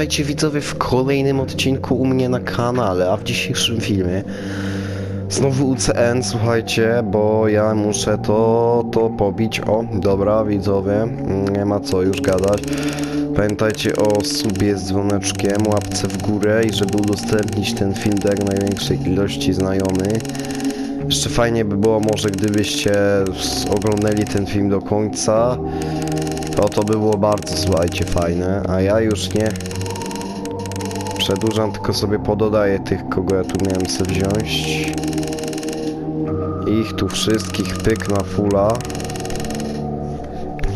witajcie widzowie w kolejnym odcinku u mnie na kanale, a w dzisiejszym filmie znowu UCN, słuchajcie, bo ja muszę to, to pobić, o, dobra widzowie, nie ma co już gadać. Pamiętajcie o subie z dzwoneczkiem, łapce w górę i żeby udostępnić ten film do jak największej ilości znajomych. Jeszcze fajnie by było może gdybyście oglądali ten film do końca. To by było bardzo, słuchajcie, fajne. A ja już nie przedłużam, tylko sobie pododaję tych, kogo ja tu miałem sobie wziąć. Ich tu wszystkich pyk na fulla.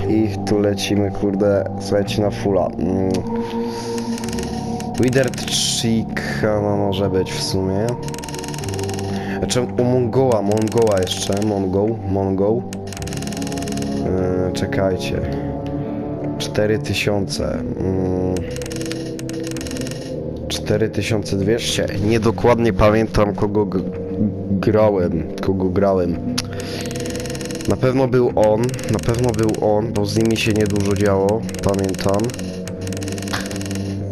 Ich tu lecimy, kurde, słuchajcie, na fulla. Mm. Withered Chick, no może być w sumie. Znaczy u Mongoła, Mongoła jeszcze, Mongol, Mongol. Eee, czekajcie. 4000. Mm. 4200. Niedokładnie pamiętam kogo grałem, kogo grałem. Na pewno był on, na pewno był on, bo z nimi się niedużo działo, pamiętam.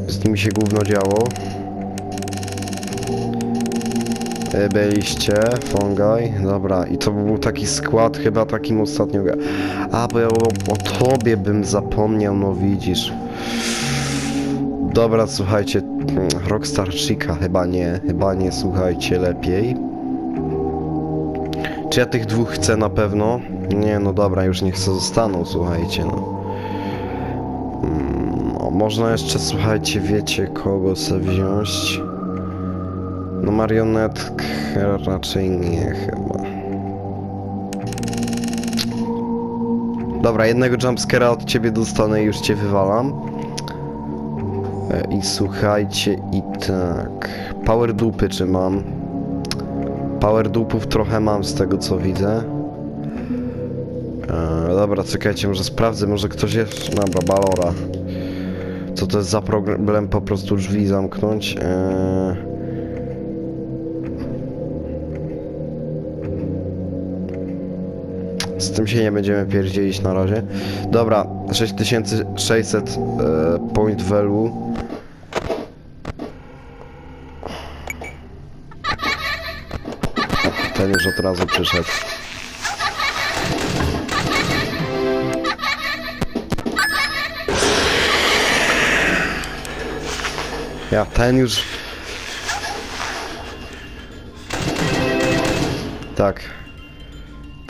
Z nimi się gówno działo. E, Byliście, Fongaj, dobra, i to był taki skład, chyba takim ostatnio. A, bo ja o, o tobie bym zapomniał, no widzisz. Dobra, słuchajcie, Rockstar Chica chyba nie, chyba nie, słuchajcie, lepiej. Czy ja tych dwóch chcę na pewno? Nie, no dobra, już niech se zostaną, słuchajcie, no. Mm, o, można jeszcze, słuchajcie, wiecie kogo se wziąć? No marionetkę raczej nie chyba. Dobra, jednego jumpscare'a od ciebie dostanę i już cię wywalam. E, I słuchajcie, i tak. Power dupy czy mam? Power dupów trochę mam z tego co widzę. E, dobra, czekajcie, może sprawdzę, może ktoś jest. Dobra, balora. Co to jest za problem po prostu drzwi zamknąć? E, Z tym się nie będziemy pierdzielić na razie. Dobra, 6600 e, point value. Ten już od razu przyszedł. Ja, ten już... Tak.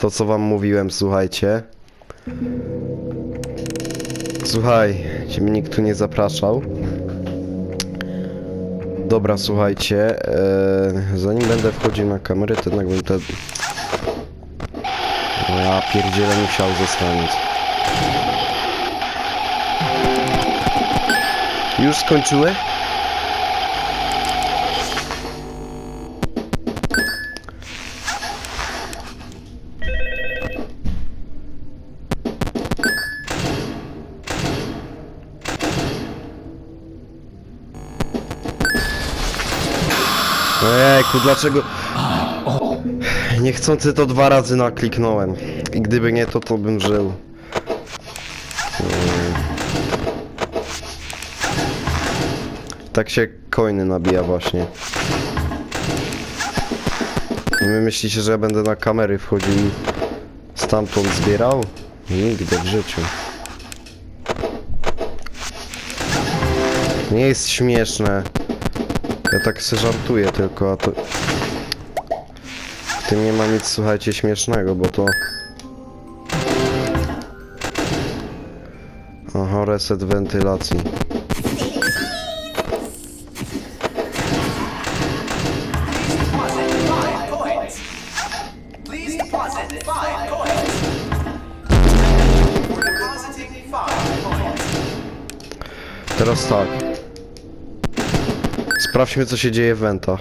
To co wam mówiłem, słuchajcie. Słuchaj, cię mnie nikt tu nie zapraszał. Dobra, słuchajcie, e, zanim będę wchodził na kamerę, to jednak bym te... Ja pierdzielę musiał zostawić. Już skończyły? Ojejku, dlaczego... Niechcący to dwa razy nakliknąłem. I gdyby nie to, to bym żył. Mm. Tak się coiny nabija właśnie. I wy myślicie, że ja będę na kamery wchodził i stamtąd zbierał? Nigdy w życiu. Nie jest śmieszne. Tak se żartuję tylko, a to... W tym nie ma nic, słuchajcie, śmiesznego, bo to... Aha, reset wentylacji. deposit five Sprawdźmy, co się dzieje w wentach.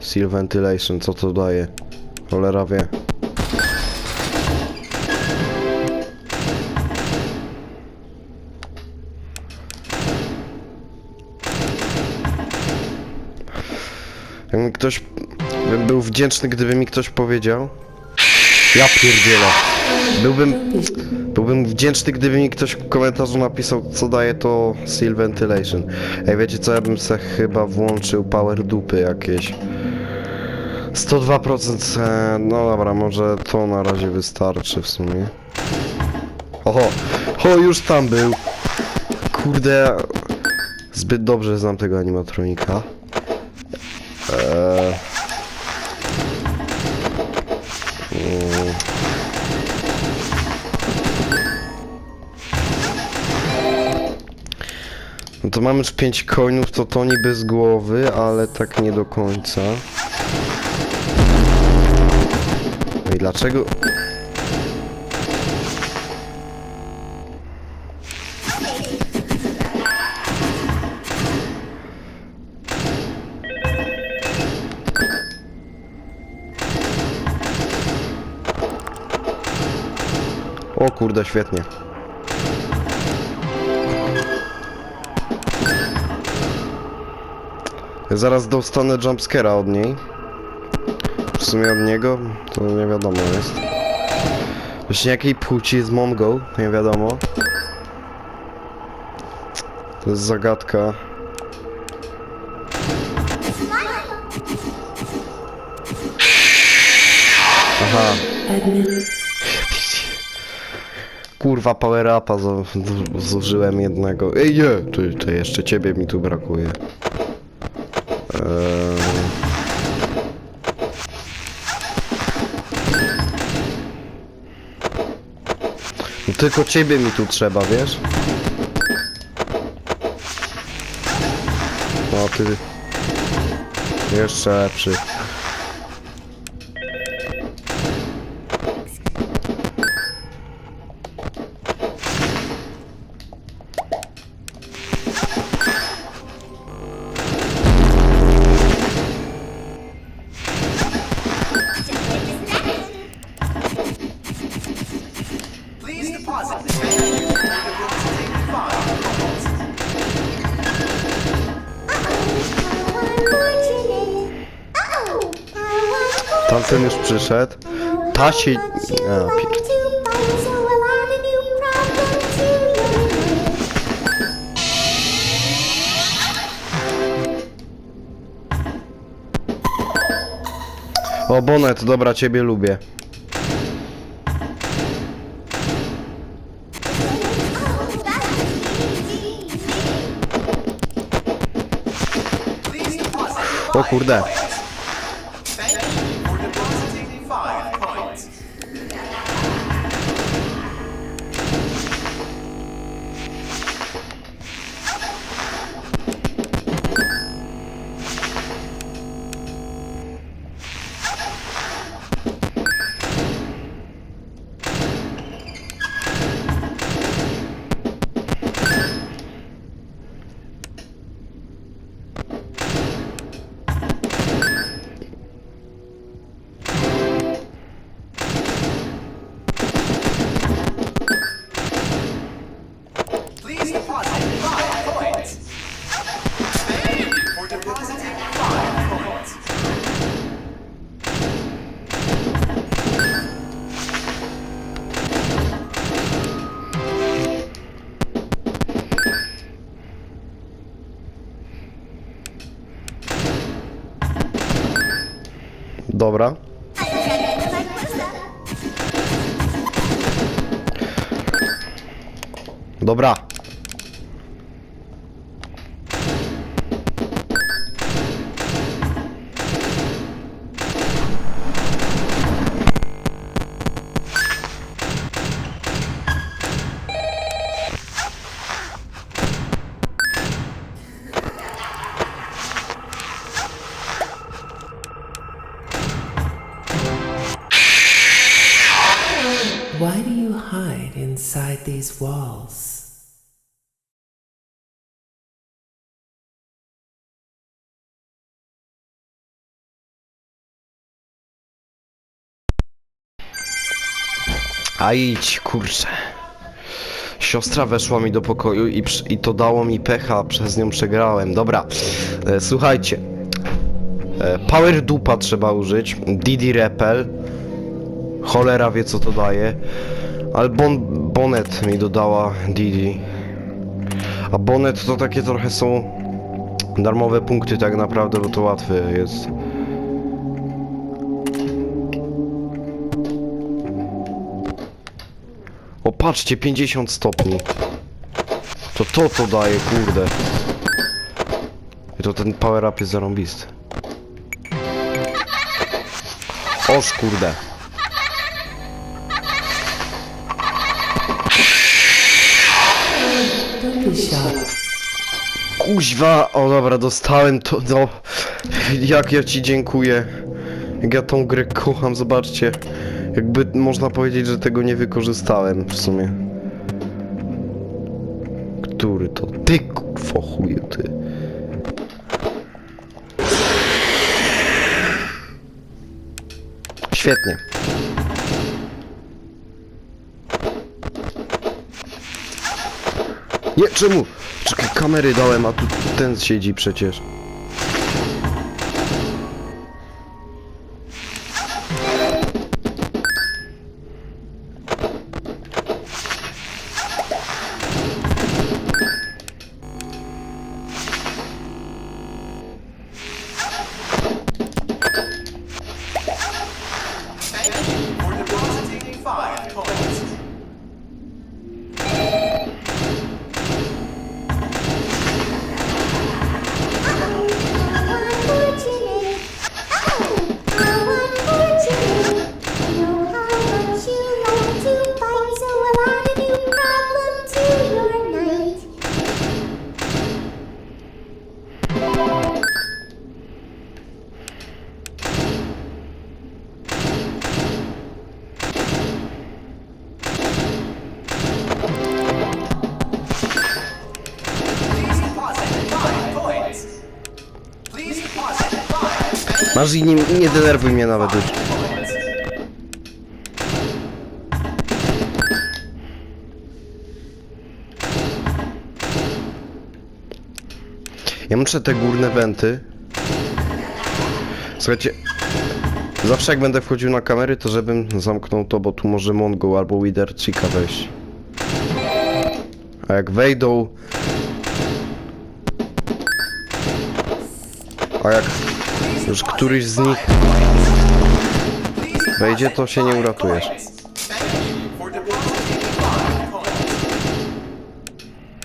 Seal ventilation, co to daje? Cholera wie. Jakby ktoś... Bym był wdzięczny, gdyby mi ktoś powiedział, Ja pierdzielę. Byłbym, byłbym wdzięczny, gdyby mi ktoś w komentarzu napisał, co daje to Seal Ventilation. Ej, wiecie co, ja bym se chyba włączył power dupy jakieś. 102%, e, no dobra, może to na razie wystarczy w sumie. Oho, o już tam był. Kurde, zbyt dobrze znam tego animatronika. Eee... No to mamy już 5 coinów, to to niby z głowy, ale tak nie do końca. No i dlaczego... O kurde, świetnie. Zaraz dostanę jumpscare'a od niej. W sumie od niego, to nie wiadomo jest. Właśnie jakiej płci jest Mongo, nie wiadomo. To jest zagadka. Aha. Kurwa power upa zu- zu- zużyłem jednego. Ej nie, to, to jeszcze ciebie mi tu brakuje. Eee... Tylko ciebie mi tu trzeba, wiesz? O ty... Jeszcze lepszy. Przyszedł. Ta. O, Bonet, dobra, ciebie lubię. O kurde. Dobra. Dobra. Hide inside these walls? A idź, kurczę. Siostra weszła mi do pokoju i, i to dało mi pecha, przez nią przegrałem. Dobra, e, słuchajcie. E, power dupa trzeba użyć. Didi Repel. Cholera wie co to daje. Ale bon, Bonet mi dodała Didi. A Bonet to takie trochę są darmowe punkty tak naprawdę, bo to łatwe jest. O patrzcie, 50 stopni. To to to daje, kurde. I to ten power up jest zarąbisty. O kurde. Kuźwa, o dobra, dostałem to. Jak ja ci dziękuję. Jak ja tą grę kocham, zobaczcie. Jakby można powiedzieć, że tego nie wykorzystałem w sumie. Który to? Ty kurwo chuju, ty. Świetnie. Nie, czemu? Czekaj, kamery dałem, a tu ten siedzi przecież. Masz i nie, nie denerwuj mnie nawet już. Ja muszę te górne wenty. Słuchajcie, zawsze jak będę wchodził na kamery, to żebym zamknął to, bo tu może Mongo albo Wither Chica wejść. A jak wejdą... A jak już któryś z nich wejdzie, to się nie uratujesz.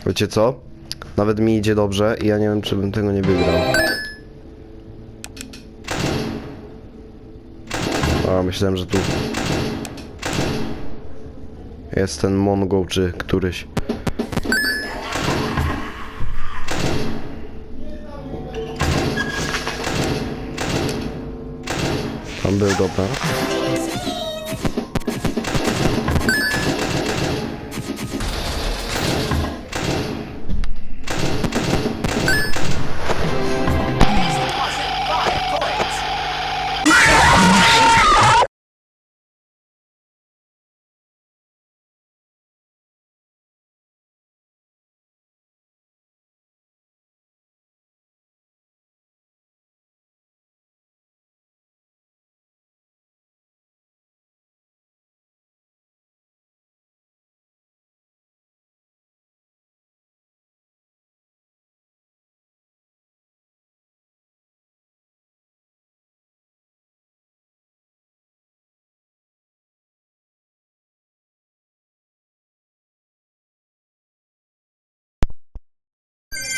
Wiecie co? Nawet mi idzie dobrze i ja nie wiem, czy bym tego nie wygrał. A, myślałem, że tu jest ten Mongo, czy któryś. Tam był, dobra.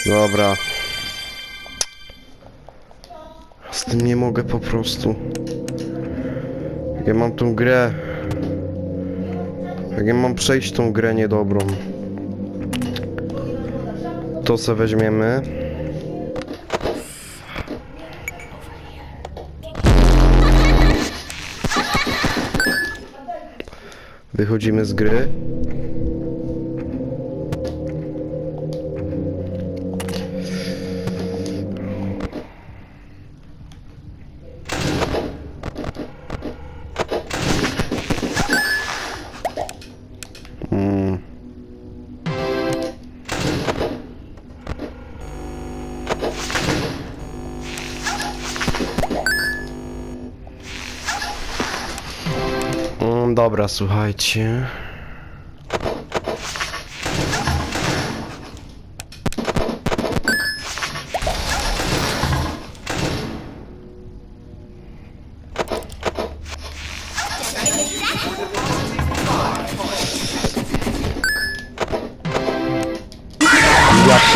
Dobra. Z tym nie mogę po prostu. Jak ja mam tą grę. Jak ja mam przejść tą grę niedobrą. To se weźmiemy. Wychodzimy z gry. Dobra, słuchajcie.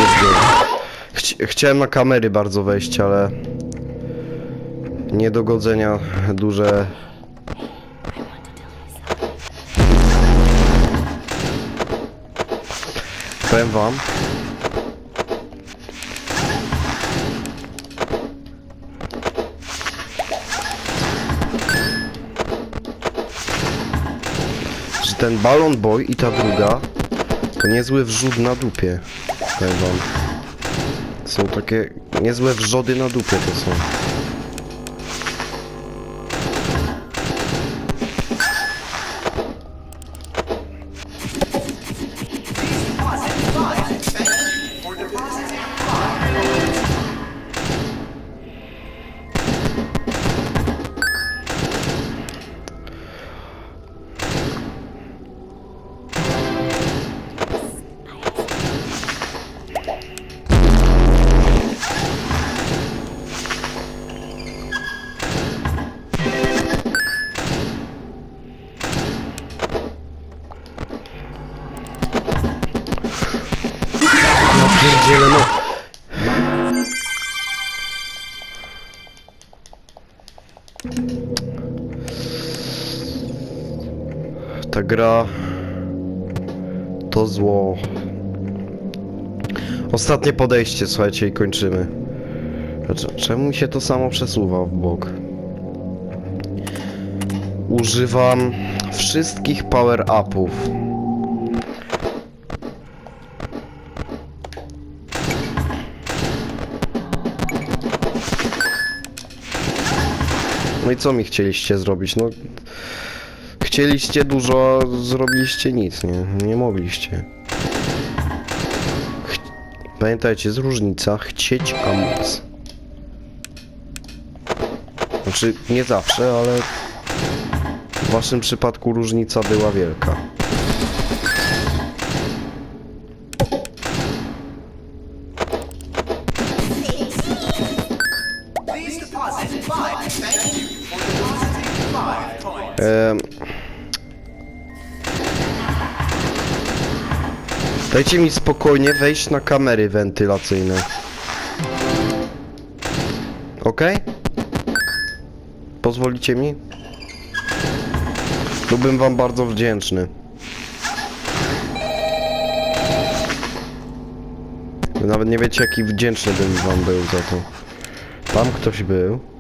Się Chci chciałem na kamery bardzo wejść, ale niedogodzenia duże Powiem wam. Że ten Balon Boy i ta druga to niezły wrzód na dupie. Powiem wam. Są takie niezłe wrzody na dupie to są. Ta gra to zło. Ostatnie podejście, słuchajcie, i kończymy. Znaczy, Czemu mi się to samo przesuwa w bok? Używam wszystkich power-upów. No i co mi chcieliście zrobić? No... Chcieliście dużo, zrobiliście nic, nie? Nie mogliście. Ch... Pamiętajcie, jest różnica chcieć a móc. Znaczy, nie zawsze, ale... W waszym przypadku różnica była wielka. Dajcie mi spokojnie wejść na kamery wentylacyjne. Ok? Pozwolicie mi? Byłbym wam bardzo wdzięczny. Nawet nie wiecie jaki wdzięczny bym wam był za to. Tam ktoś był.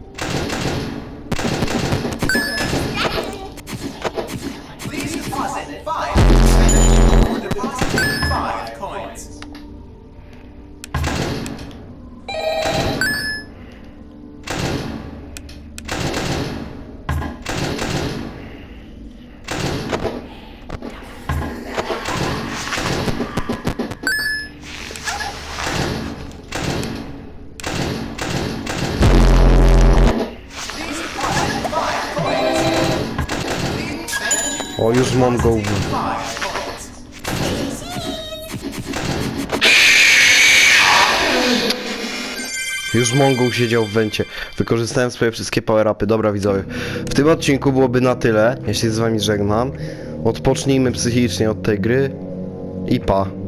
Już mam go. Już Mongol siedział w wencie. Wykorzystałem swoje wszystkie power-upy. Dobra widzowie. W tym odcinku byłoby na tyle. Ja się z wami żegnam. Odpocznijmy psychicznie od tej gry. I pa.